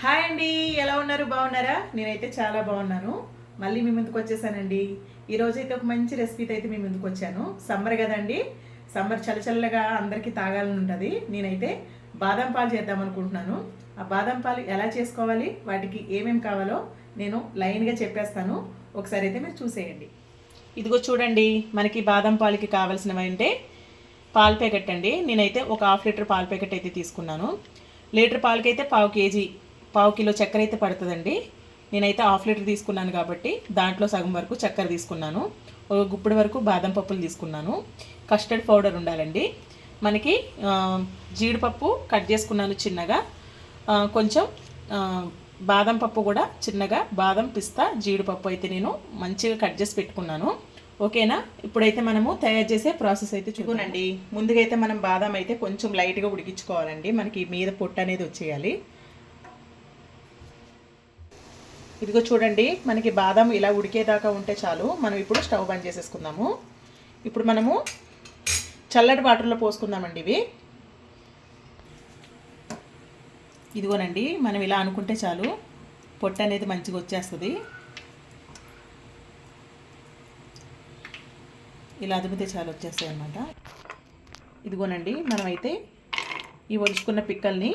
Hi అండి ఎలా ఉన్నారు? బాగున్నారా? నేనైతే చాలా బాగున్నాను. మళ్ళీ మీ ముందుకు వచ్చేసానండి. ఈరోజు అయితే ఒక మంచి రెసిపీతో అయితే మీ ముందుకు వచ్చాను. సమ్మర్ కదండి. సమ్మర్ చల్లచల్లగా అందరికీ తాగాలని ఉంటుంది. నేనైతే బాదం పాలు చేద్దాం అనుకుంటున్నాను. ఆ బాదం పాలు ఎలా చేసుకోవాలి? వాటికి ఏమేమి కావాలో నేను లైన్గా చెప్పేస్తాను. ఒకసారి అయితే మీరు చూసేయండి. ఇదిగో చూడండి మనకి బాదం పాలకి కావాల్సినవి అంటే పాల ప్యాకెట్ అండి. నేనైతే ఒక హాఫ్ లీటర్ పాల ప్యాకెట్ అయితే తీసుకున్నాను. లీటర్ పాలకైతే పావు కేజీ పావు కిలో చక్కెర అయితే పడుతుందండి. నేనైతే హాఫ్ లీటర్ తీసుకున్నాను కాబట్టి దాంట్లో సగం వరకు చక్కెర తీసుకున్నాను. ఒక గుప్పుడు వరకు బాదం పప్పులు తీసుకున్నాను. కస్టర్డ్ పౌడర్ ఉండాలండి. మనకి జీడిపప్పు కట్ చేసుకున్నాను చిన్నగా. కొంచెం బాదం పప్పు కూడా చిన్నగా బాదం పిస్తా జీడిపప్పు అయితే నేను మంచిగా కట్ చేసి పెట్టుకున్నాను. ఓకేనా? ఇప్పుడైతే మనము తయారు చేసే ప్రాసెస్ అయితే చూడండి ముందుగా అయితే మనం బాదం అయితే కొంచెం లైట్గా ఉడికించుకోవాలండి. మనకి మీద పొట్టు అనేది వచ్చేయాలి. ఇదిగో చూడండి మనకి బాదం ఇలా ఉడికేదాకా ఉంటే చాలు. మనం ఇప్పుడు స్టవ్ బంద్ చేసేసుకుందాము. ఇప్పుడు మనము చల్లటి వాటర్లో పోసుకుందామండి ఇవి. ఇదిగోనండి మనం ఇలా అనుకుంటే చాలు. పొట్టు అనేది మంచిగా వచ్చేస్తుంది. ఇలా అదిమితే చాలు వచ్చేస్తాయి అన్నమాట. ఇదిగోనండి మనమైతే ఈ ఒలుచుకున్న పిక్కల్ని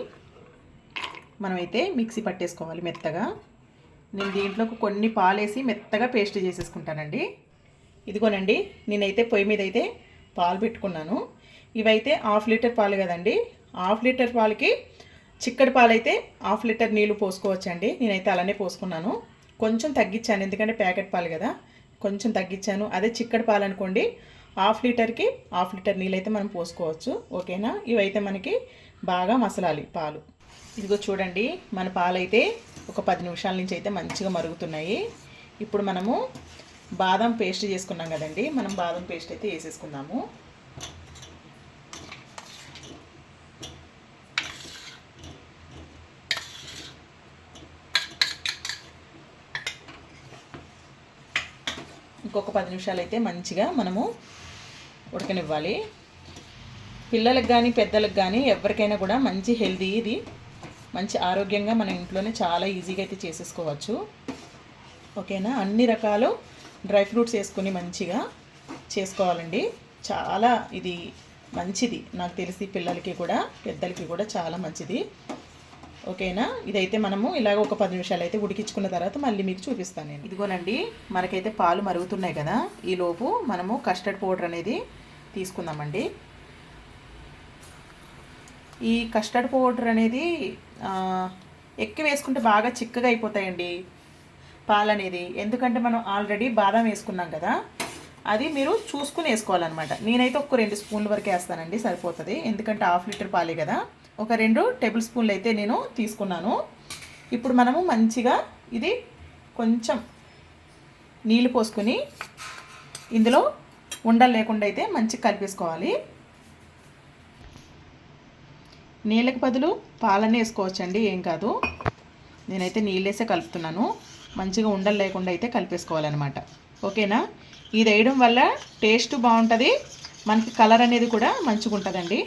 మనమైతే మిక్సీ పట్టేసుకోవాలి మెత్తగా. నేను దీంట్లోకి కొన్ని పాలేసి మెత్తగా పేస్ట్ చేసేసుకుంటానండి. ఇదిగోనండి నేనైతే పొయ్యి మీద అయితే పాలు పెట్టుకున్నాను. ఇవైతే హాఫ్ లీటర్ పాలు కదండి. హాఫ్ లీటర్ పాలకి చిక్కడి పాలు అయితే హాఫ్ లీటర్ నీళ్ళు పోసుకోవచ్చండి. నేనైతే అలానే పోసుకున్నాను. కొంచెం తగ్గించాను ఎందుకంటే ప్యాకెట్ పాలు కదా. కొంచెం తగ్గించాను. అదే చిక్కడి పాలు అనుకోండి హాఫ్ లీటర్కి హాఫ్ లీటర్ నీళ్ళు అయితే మనం పోసుకోవచ్చు. ఓకేనా? ఇవైతే మనకి బాగా మసలాలి పాలు. ఇదిగో చూడండి మన పాలైతే ఒక పది నిమిషాల నుంచి అయితే మంచిగా మరుగుతున్నాయి. ఇప్పుడు మనము బాదం పేస్ట్ చేసుకున్నాం కదండి. మనం బాదం పేస్ట్ అయితే వేసేసుకుందాము. ఇంకొక పది నిమిషాలు అయితే మంచిగా మనము ఉడకనివ్వాలి. పిల్లలకు కానీ పెద్దలకు కానీ ఎవరికైనా కూడా మంచి హెల్దీ ఇది మంచి ఆరోగ్యంగా మన ఇంట్లోనే చాలా ఈజీగా అయితే చేసేసుకోవచ్చు. ఓకేనా? అన్ని రకాలు డ్రై ఫ్రూట్స్ వేసుకొని మంచిగా చేసుకోవాలండి. చాలా ఇది మంచిది. నాకు తెలిసి పిల్లలకి కూడా పెద్దలకి కూడా చాలా మంచిది. ఓకేనా? ఇదైతే మనము ఇలాగ ఒక పది నిమిషాలు అయితే ఉడికించుకున్న తర్వాత మళ్ళీ మీకు చూపిస్తాను నేను. ఇదిగోనండి మనకైతే పాలు మరుగుతున్నాయి కదా. ఈ లోపు మనము కస్టర్డ్ పౌడర్ అనేది తీసుకుందామండి. ఈ కస్టర్డ్ పౌడర్ అనేది ఎక్కి ఎక్కువ వేసుకుంటే బాగా చిక్కగా అయిపోతాయండి పాలు అనేది. ఎందుకంటే మనం ఆల్రెడీ బాదం వేసుకున్నాం కదా అది మీరు చూసుకుని వేసుకోవాలన్నమాట. నేనైతే ఒక రెండు స్పూన్ల వరకు వేస్తానండి సరిపోతుంది. ఎందుకంటే హాఫ్ లీటర్ పాలే కదా. ఒక రెండు టేబుల్ స్పూన్లు అయితే నేను తీసుకున్నాను. ఇప్పుడు మనము మంచిగా ఇది కొంచెం నీళ్ళు పోసుకొని ఇందులో ఉండలు లేకుండా అయితే మంచిగా కలిపేసుకోవాలి. నీళ్ళకి బదులు పాలనే వేసుకోవచ్చండి ఏం కాదు. నేనైతే నీళ్ళేసే కలుపుతున్నాను. మంచిగా ఉండలు లేకుండా అయితే కలిపేసుకోవాలన్నమాట. ఓకేనా? ఇది వేయడం వల్ల టేస్ట్ బాగుంటుంది. మనకి కలర్ అనేది కూడా మంచిగా ఉంటుందండి.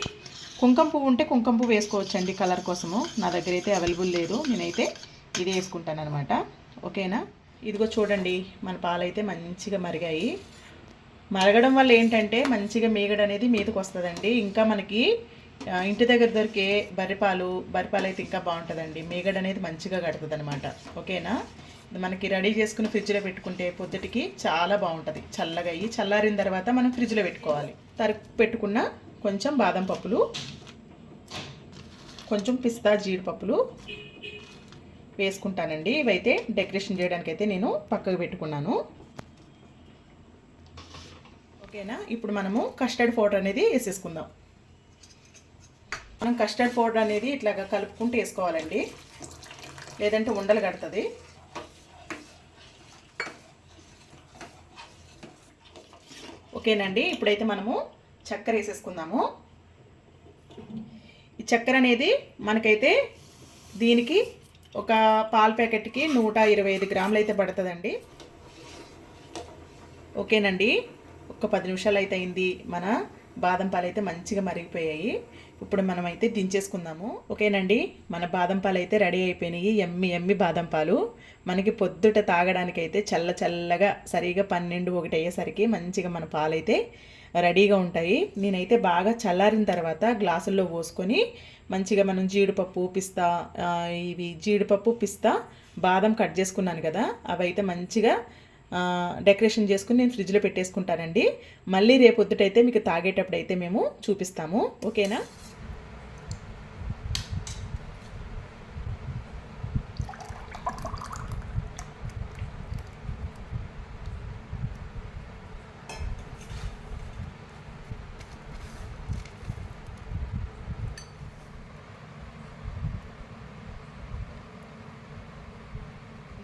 కుంకుమ పువ్వు ఉంటే కుంకుమ పువ్వు వేసుకోవచ్చండి కలర్ కోసము. నా దగ్గర అయితే అవైలబుల్ లేదు. నేనైతే ఇది వేసుకుంటాను అనమాట ఓకేనా? ఇదిగో చూడండి మన పాలైతే మంచిగా మరిగాయి. మరగడం వల్ల ఏంటంటే మంచిగా మీగడ అనేది మీదకి వస్తుందండి ఇంకా మనకి ఇంటి దగ్గర దొరికే బర్రెపాలు బర్రెపాలు అయితే ఇంకా బాగుంటుందండి. మేగడ అనేది మంచిగా కడుతుంది అనమాట ఓకేనా? మనకి రెడీ చేసుకుని ఫ్రిడ్జ్లో పెట్టుకుంటే పొద్దుటికి చాలా బాగుంటుంది. చల్లగా అయ్యి చల్లారిన తర్వాత మనం ఫ్రిడ్జ్లో పెట్టుకోవాలి. తరుపు పెట్టుకున్న కొంచెం బాదం పప్పులు కొంచెం పిస్తా జీడిపప్పులు వేసుకుంటానండి. ఇవైతే డెకరేషన్ చేయడానికి అయితే నేను పక్కకు పెట్టుకున్నాను. ఓకేనా? ఇప్పుడు మనము కస్టర్డ్ పౌడర్ అనేది వేసేసుకుందాం. మనం కస్టర్డ్ పౌడర్ అనేది ఇట్లాగా కలుపుకుంటూ వేసుకోవాలండి. లేదంటే ఉండలు కడుతుంది. ఓకేనండి ఇప్పుడైతే మనము చక్కెర వేసేసుకుందాము. ఈ చక్కెర అనేది మనకైతే దీనికి ఒక పాల ప్యాకెట్కి నూట ఇరవై ఐదు గ్రాములు అయితే పడుతుందండి. ఓకేనండి ఒక పది నిమిషాలు అయితే అయింది. మన బాదం పాలు అయితే మంచిగా మరిగిపోయాయి. ఇప్పుడు మనమైతే దించేసుకుందాము. ఓకేనండి? మన బాదం పాలు అయితే రెడీ అయిపోయినాయి. ఎమ్మి ఎమ్మి బాదం పాలు. మనకి పొద్దుట తాగడానికి అయితే చల్ల చల్లగా సరిగా పన్నెండు ఒకటి అయ్యేసరికి మంచిగా మన పాలైతే రెడీగా ఉంటాయి. నేనైతే బాగా చల్లారిన తర్వాత గ్లాసుల్లో పోసుకొని మంచిగా మనం జీడిపప్పు పిస్తా ఇవి జీడిపప్పు పిస్తా బాదం కట్ చేసుకున్నాను కదా అవి అయితే మంచిగా డెకరేషన్ చేసుకుని నేను ఫ్రిడ్జ్లో పెట్టేసుకుంటానండి. మళ్ళీ రేపు పొద్దుటైతే మీకు తాగేటప్పుడు అయితే మేము చూపిస్తాము. ఓకేనా?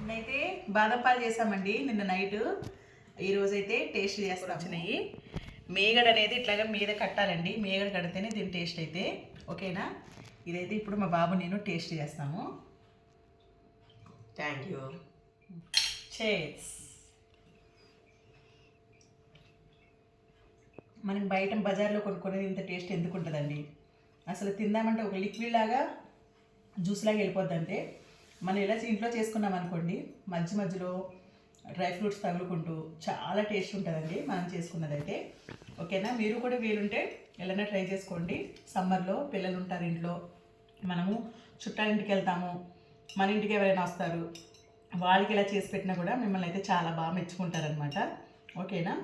నిన్నైతే బాదం పాలు చేసామండి నిన్న నైట్. ఈరోజు అయితే టేస్ట్ చేస్తాం వచ్చినాయి. మేగడ అనేది ఇట్లాగా మీద కట్టాలండి. మేగడ కడితేనే దీని టేస్ట్ అయితే. ఓకేనా? ఇదైతే ఇప్పుడు మా బాబు నేను టేస్ట్ చేస్తాము. థ్యాంక్ యూ చేస్ మనం బయట బజార్లో కొనుక్కునేది ఇంత టేస్ట్ ఎందుకు ఉంటుందండి? అసలు తిందామంటే ఒక లిక్విడ్ లాగా జ్యూస్ లాగా వెళ్ళిపోద్ది అంటే మనం ఇలా ఇంట్లో చేసుకున్నాం అనుకోండి మధ్య మధ్యలో డ్రై ఫ్రూట్స్ తగులుకుంటూ చాలా టేస్ట్ ఉంటుందండి మనం చేసుకున్నదైతే. ఓకేనా? మీరు కూడా వీలుంటే ఎలా ట్రై చేసుకోండి. సమ్మర్లో పిల్లలు ఉంటారు ఇంట్లో మనము చుట్టాలింటికి వెళ్తాము మన ఇంటికి ఎవరైనా వస్తారు వాళ్ళకి ఇలా చేసి పెట్టినా కూడా మిమ్మల్ని అయితే చాలా బాగా మెచ్చుకుంటారనమాట ఓకేనా?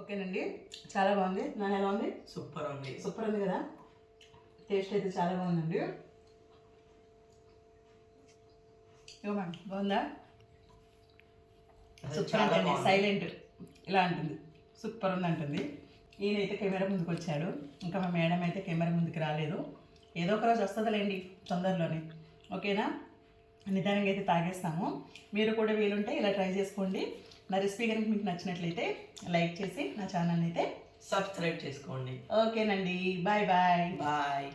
ఓకేనండి. చాలా బాగుంది. నాన్న ఎలా ఉంది? సూపర్ ఉంది. సూపర్ ఉంది కదా? టేస్ట్ అయితే చాలా బాగుందండి. బాగుందా? సూపర్ బాగుంది. సైలెంట్. ఇలా అంటుంది. సూపర్ ఉంది అంటుంది. ఈయనైతే కెమెరా ముందుకు వచ్చాడు. ఇంకా మా మేడం అయితే కెమెరా ముందుకు రాలేదు. ఏదో ఒక రోజు వస్తుందిలేండి తొందరలోనే. ఓకేనా? నిదానంగా అయితే తాగేస్తాము. మీరు కూడా వీలుంటే ఇలా ట్రై చేసుకోండి. నా రెసిపీ కనుక మీకు నచ్చినట్లయితే లైక్ చేసి నా ఛానల్ అయితే సబ్స్క్రైబ్ చేసుకోండి. ఓకేనండి. Bye bye. బాయ్.